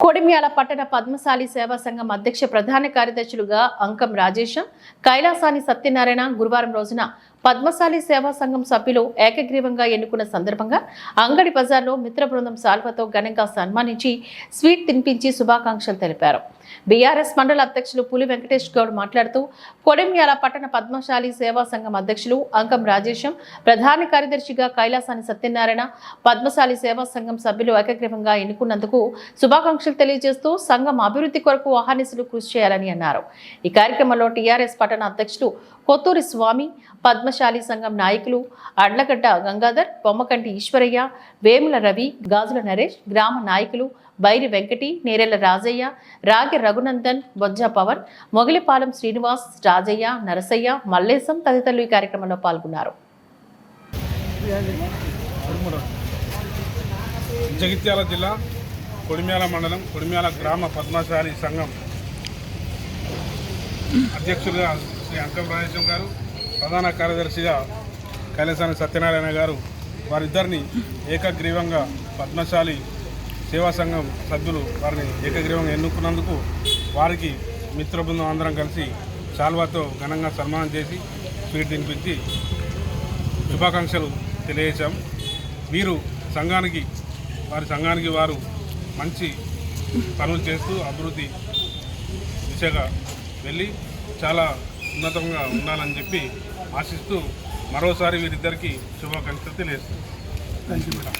కొడిమ్యాల పట్టణ పద్మశాలి సేవా సంఘం అధ్యక్ష ప్రధాన కార్యదర్శులుగా అంకం రాజేశం కైలాసాని సత్యనారాయణ గురువారం రోజున పద్మశాలి సేవా సంఘం సభ్యులు ఏకగ్రీవంగా ఎన్నుకున్న సందర్భంగా అంగడి బజార్లో మిత్ర బృందం సాల్వతో ఘనంగా సన్మానించి స్వీట్ తినిపించి శుభాకాంక్షలు తెలిపారు. బీఆర్ఎస్ మండల అధ్యక్షులు పులి వెంకటేష్ గౌడ్ మాట్లాడుతూ కొడెమ్యాల పట్టణ పద్మశాలి సేవా సంఘం అధ్యక్షులు అంకం రాజేశం ప్రధాన కార్యదర్శిగా కైలాసాని సత్యనారాయణ పద్మశాలి సేవా సంఘం సభ్యులు ఏకగ్రీవంగా ఎన్నుకున్నందుకు శుభాకాంక్షలు తెలియజేస్తూ సంఘం అభివృద్ధి కొరకు ఆహానిసులు కృషి చేయాలని అన్నారు. ఈ కార్యక్రమంలో టీఆర్ఎస్ పట్టణ అధ్యక్షులు కొత్తూరి స్వామి పద్మశాలి సంఘం నాయకులు అడ్లగడ్డ గంగాధర్ బొమ్మకంటి ఈశ్వరయ్య వేముల రవి గాజుల నరేష్ గ్రామ నాయకులు బైరి వెంకటి నేరెల రాజయ్య రాగి రఘునందన్ బొజ్జ పవన్ మొగిలిపాలెం శ్రీనివాస్ రాజయ్య నరసయ్య మల్లేశం తదితరులు ఈ కార్యక్రమంలో పాల్గొన్నారు. జగిత్యాల జిల్లా కొడిమ్యాల మండలం కొడిమ్యాల గ్రామ పద్మశాలి సంఘం అధ్యక్షులుగా శ్రీ అంకం రాజేశం గారు ప్రధాన కార్యదర్శిగా కైలాసాని సత్యనారాయణ గారు వారిద్దరిని ఏకగ్రీవంగా పద్మశాలి సేవా సంఘం సభ్యులు వారిని ఏకగ్రీవంగా ఎన్నుకున్నందుకు వారికి మిత్రబృందం అందరం కలిసి శాల్వాతో ఘనంగా సన్మానం చేసి స్వీట్ తినిపించి శుభాకాంక్షలు తెలియజేశాం. వీరు సంఘానికి వారి సంఘానికి వారు మంచి పనులు చేస్తూ అభివృద్ధి దిశగా వెళ్ళి చాలా ఉన్నతంగా ఉండాలని చెప్పి ఆశిస్తూ మరోసారి వీరిద్దరికీ శుభాకాంక్షలు మేడం